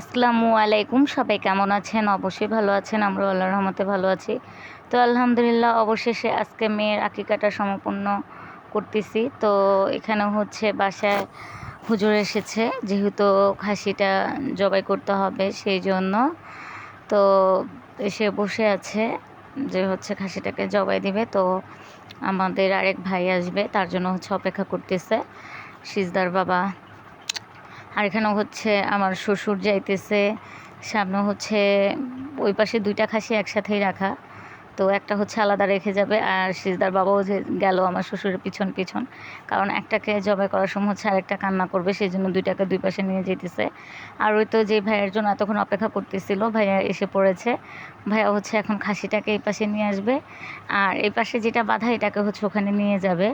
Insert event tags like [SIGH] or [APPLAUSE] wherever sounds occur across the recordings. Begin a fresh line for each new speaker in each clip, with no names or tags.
আসসালামু আলাইকুম। সবাই কেমন আছেন? অবশ্যই ভালো আছেন। আমরা আল্লাহর রহমতে ভালো আছি। তো আলহামদুলিল্লাহ, অবশেষে আজকে মেয়ের আকিকাটা সম্পূর্ণ করতেছি। তো এখানে হচ্ছে বাসায় হুজুর এসেছে। যেহেতু খাসিটা জবাই করতে হবে, সেই জন্য। তো এসে বসে আছে যে হচ্ছে খাসিটাকে জবাই দিবে। তো আমাদের আরেক ভাই আসবে, তার জন্য হচ্ছে অপেক্ষা করতেছে। সিজদার বাবা আর এখানে হচ্ছে আমার শ্বশুর যাইতেছে। সামনে হচ্ছে ওই পাশে দুইটা খাসি একসাথেই রাখা। তো একটা হচ্ছে আলাদা রেখে যাবে আর সিজদার বাবাও যে গেল আমার শ্বশুরের পিছন পিছন, কারণ একটাকে জবাই করার সময় হচ্ছে আরেকটা কান্না করবে সেই জন্য দুইটাকে দুই পাশে নিয়ে যেতেছে আর ওই তো যে ভাইয়ের জন্য এতক্ষণ অপেক্ষা করতেছিল, ভাইয়া এসে পড়েছে। ভাইয়া হচ্ছে এখন খাসিটাকে এই পাশে নিয়ে আসবে। আর এই পাশে যেটা বাধা, এটাকে হচ্ছে ওখানে নিয়ে যাবে।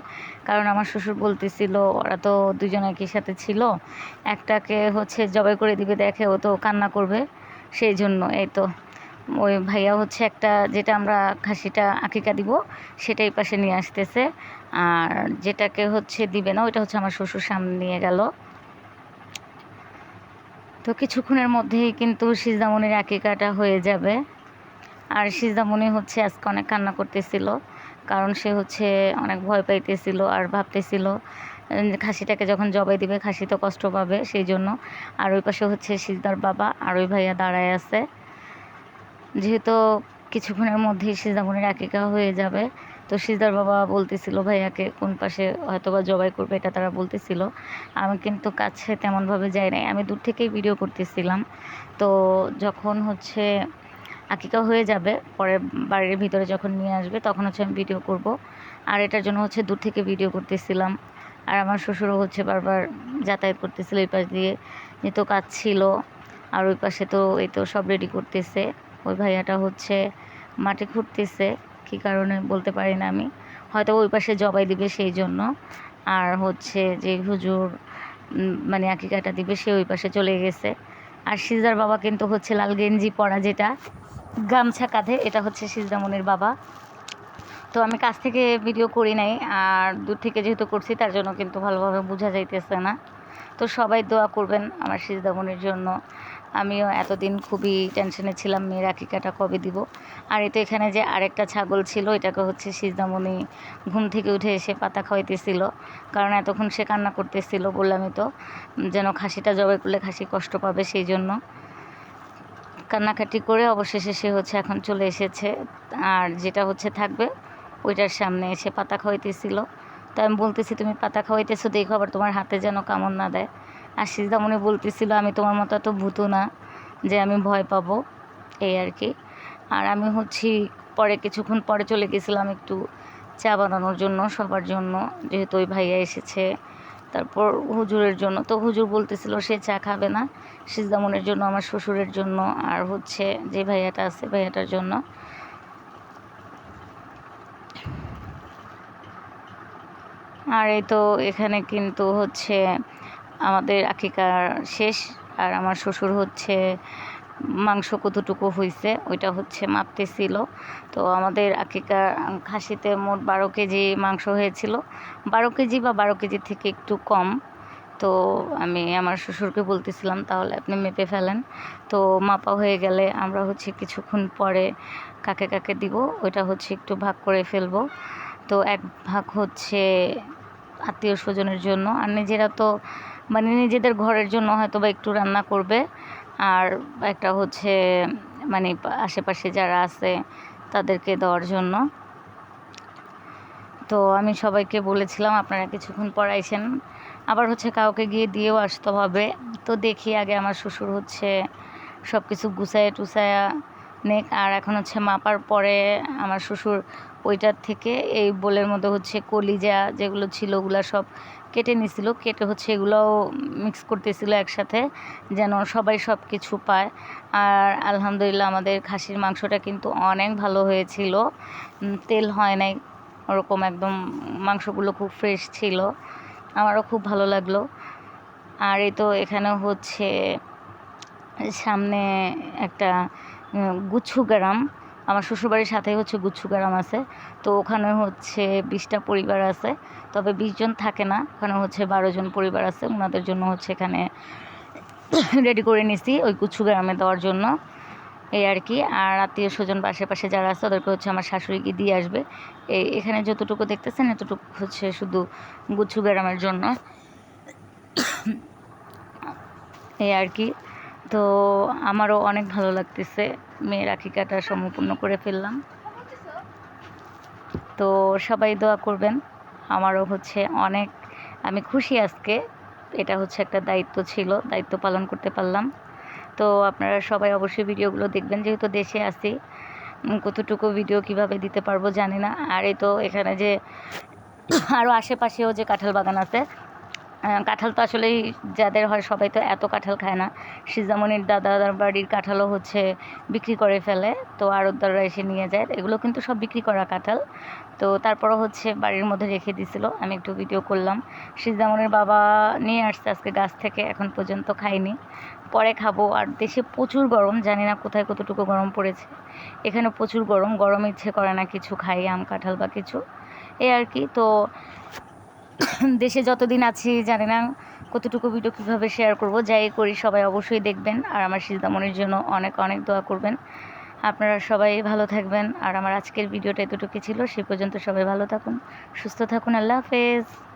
কারণ আমার শ্বশুর বলতেছিল, ওরা তো দুজন একই সাথে ছিল, একটাকে হচ্ছে জবাই করে দিবে, দেখে ও তো কান্না করবে, সেই জন্য এই তো। ওই ভাইয়া হচ্ছে একটা যেটা আমরা খাসিটা আকিকা দিব সেটাই পাশে নিয়ে আসতেছে। আর যেটাকে হচ্ছে দিবে না, ওইটা হচ্ছে আমার শ্বশুর সামনে নিয়ে গেল। তো কিছুক্ষণের মধ্যেই কিন্তু সিজদামণির আকিকাটা হয়ে যাবে। আর সিজদামণি হচ্ছে আজকে অনেক কান্না করতেছিল, কারণ সে হচ্ছে অনেক ভয় পাইতেছিল আর ভাবতেছিল খাসিটাকে যখন জবাই দিবে, খাসি তো কষ্ট পাবে সেই জন্য। আর ওই পাশে হচ্ছে সিজদার বাবা আর ওই ভাইয়া দাঁড়ায় আছে। যেহেতু কিছুক্ষণের মধ্যেই সিজদামণির আকিকা হয়ে যাবে, তো সিজদার বাবা বলতেছিল, ভাইয়াকে কোন পাশে হয়তো বা জবাই করবে এটা তারা বলতেছিল। আমি কিন্তু কাছে তেমনভাবে যাই নাই। আমি দূর থেকেই ভিডিও করতেছিলাম। তো যখন হচ্ছে আকিকা হয়ে যাবে, পরে বাড়ির ভিতরে যখন নিয়ে আসবে, তখন হচ্ছে আমি ভিডিও করব। আর এটার জন্য হচ্ছে দূর থেকে ভিডিও করতেছিলাম। আর আমার শ্বশুরও হচ্ছে বারবার যাতায়াত করতেছিল এই পাশ দিয়ে। যেহেতু কাজ ছিল, আর ওই পাশে তো এই তো সব রেডি করতেছে। ওই ভাইয়াটা হচ্ছে মাটি খুঁড়তেছে কী কারণে বলতে পারি না আমি। হয়তো ওই পাশে জবাই দিবে সেই জন্য। আর হচ্ছে যে হুজুর মানে আকিকাটা দিবে, সে ওই পাশে চলে গেছে। আর সিজার বাবা কিন্তু হচ্ছে লাল গেঞ্জি পরা যেটা, গামছা কাঁধে, এটা হচ্ছে সিজদামনির বাবা। তো আমি কাছ থেকে ভিডিও করি নাই, আর দূর থেকে যেহেতু করছি, তার জন্য কিন্তু ভালোভাবে বোঝা যাইতেছে না। তো সবাই দোয়া করবেন আমার সিজদামনির জন্য। আমিও এতদিন খুবই টেনশনে ছিলাম, মেয়ের আকিকাটা কবে দিব? আর এই তো এখানে যে আরেকটা ছাগল ছিল, এটাকে হচ্ছে সিজদামণি ঘুম থেকে উঠে এসে পাতা খাওয়াইতেছিল। কারণ এতক্ষণ সে কান্না করতেছিল বললামই তো, যেন খাসিটা জবাই করলে খাসি কষ্ট পাবে সেই জন্য। কান্নাকাটি করে অবশেষে সে হচ্ছে এখন চলে এসেছে। আর যেটা হচ্ছে থাকবে, ওইটার সামনে এসে পাতা খাওয়াইতেছিল। তাই আমি বলতেছি, তুমি পাতা খাওয়াইতেছো, দেখো আবার তোমার হাতে যেন কামড় না দেয়। আর সিজদামণি বলতেছিল, আমি তোমার মতো এত ভূতো না যে আমি ভয় পাবো। এই আর কি। আর আমি হচ্ছি, পরে কিছুক্ষণ পরে চলে গেছিলাম একটু চা বানানোর জন্য সবার জন্য, যেহেতু ওই ভাইয়া এসেছে। তারপর হুজুরের জন্য, তো হুজুর বলতেছিল, সে চা খাবে না সিজদামনের জন্য, আমার শ্বশুরের জন্য। আর হচ্ছে যে ভাইয়াটা আছে, ভাইয়াটার জন্য। আর এই তো এখানে কিন্তু হচ্ছে আমাদের আকিকার শেষ। আর আমার শ্বশুর হচ্ছে মাংস কতটুকু হয়েছে ওইটা হচ্ছে মাপতেছিল। তো আমাদের আকিকার খাসিতে মোট বারো কেজি মাংস হয়েছিল। বারো কেজি বা বারো কেজি থেকে একটু কম। তো আমি আমার শ্বশুরকে বলতেছিলাম, তাহলে আপনি মেপে ফেলেন। তো মাপা হয়ে গেলে আমরা হচ্ছে কিছুক্ষণ পরে কাকে কাকে দিব, ওইটা হচ্ছে একটু ভাগ করে ফেলব। তো এক ভাগ হচ্ছে আত্মীয় স্বজনের জন্য। আর নিজেরা তো মানে নিজেদের ঘরের জন্য হয়তো বা একটু রান্না করবে। আর একটা হচ্ছে মানে আশেপাশে যারা আছে তাদেরকে দেওয়ার জন্য। তো আমি সবাইকে বলেছিলাম, আপনারা কিছুক্ষণ পর আইসেন। আবার হচ্ছে কাউকে গিয়ে দিয়েও আসতে হবে। তো দেখি আগে আমার শ্বশুর হচ্ছে সব কিছু গুছায় টুসায়া নেক, আর এখন হচ্ছে মাপার পরে আমার শ্বশুর ওইটার থেকে এই বোলের মধ্যে হচ্ছে কলিজা যেগুলো ছিল ওগুলো সব কেটে নিছিল। কেটে হচ্ছে এগুলোও মিক্স করতেছিল একসাথে, যেন সবাই সব কিছু পায়। আর আলহামদুলিল্লাহ আমাদের খাসির মাংসটা কিন্তু অনেক ভালো হয়েছিল। তেল হয় নাই, ওরকম একদম মাংসগুলো খুব ফ্রেশ ছিল। আমারও খুব ভালো লাগল। আর এই তো এখানে হচ্ছে সামনে একটা উম, গুচ্ছু গ্রাম আমার শ্বশুরবাড়ির সাথেই হচ্ছে গুচ্ছু গ্রাম আছে। তো ওখানে হচ্ছে বিশটা পরিবার আছে। তবে বিশ জন থাকে না। ওখানে হচ্ছে বারো জন পরিবার আছে। ওনাদের জন্য হচ্ছে এখানে [COUGHS] রেডি করে নিছি ওই কুচু গ্রামে দেওয়ার জন্য। এই আর কি। আর আত্মীয় স্বজন পাশে পাশে যারা আছে ওদেরকে হচ্ছে আমার শাশুড়িকে দিয়ে আসবে। এই এখানে যতটুকু দেখতেছেন এতটুকু হচ্ছে শুধু গুচ্ছু গ্রামের জন্য। [COUGHS] এই আর কি। তো আমারও অনেক ভালো লাগতেছে। মেয়ের রাখি কাটা সম্পূর্ণ করে ফেললাম। তো সবাই দোয়া করবেন, আমারও হচ্ছে অনেক, আমি খুশি আজকে। এটা হচ্ছে একটা দায়িত্ব ছিল, দায়িত্ব পালন করতে পারলাম। তো আপনারা সবাই অবশ্যই ভিডিওগুলো দেখবেন, যেহেতু দেশে আছি কতটুকু ভিডিও কীভাবে দিতে পারব জানি না। আর এই তো এখানে যে আরও আশেপাশেও যে কাঁঠাল বাগান আছে কাঁঠাল তো আসলেই যাদের হয় সবাই তো এত কাঁঠাল খায় না। সিজামণির দাদার বাড়ির কাঁঠালও হচ্ছে বিক্রি করে ফেলে, তো আড়তদাররা এসে নিয়ে যায়। এগুলো কিন্তু সব বিক্রি করা কাঁঠাল। তো তারপরও হচ্ছে বাড়ির মধ্যে রেখে দিছিল। আমি একটু ভিডিও করলাম। সিজামণির বাবা নিয়ে আসছে আজকে গাছ থেকে, এখন পর্যন্ত খাইনি পরে খাব। আর দেশে প্রচুর গরম, জানি না কোথায় কতটুকু গরম পড়েছে। এখানে প্রচুর গরম গরম ইচ্ছে করে না কিছু খাই, আম, কাঁঠাল বা কিছু। এই আর কি। তো দেশে যতদিন আছি, জানি না কতটুকু ভিডিও কীভাবে শেয়ার করব, যাই করি, সবাই অবশ্যই দেখবেন। আর আমার সিজদামনির জন্য অনেক অনেক দোয়া করবেন। আপনারা সবাই ভালো থাকবেন। আর আমার আজকের ভিডিওটা এতটুকু ছিল, সে পর্যন্ত সবাই ভালো থাকুন, সুস্থ থাকুন, আল্লাহ হাফেজ।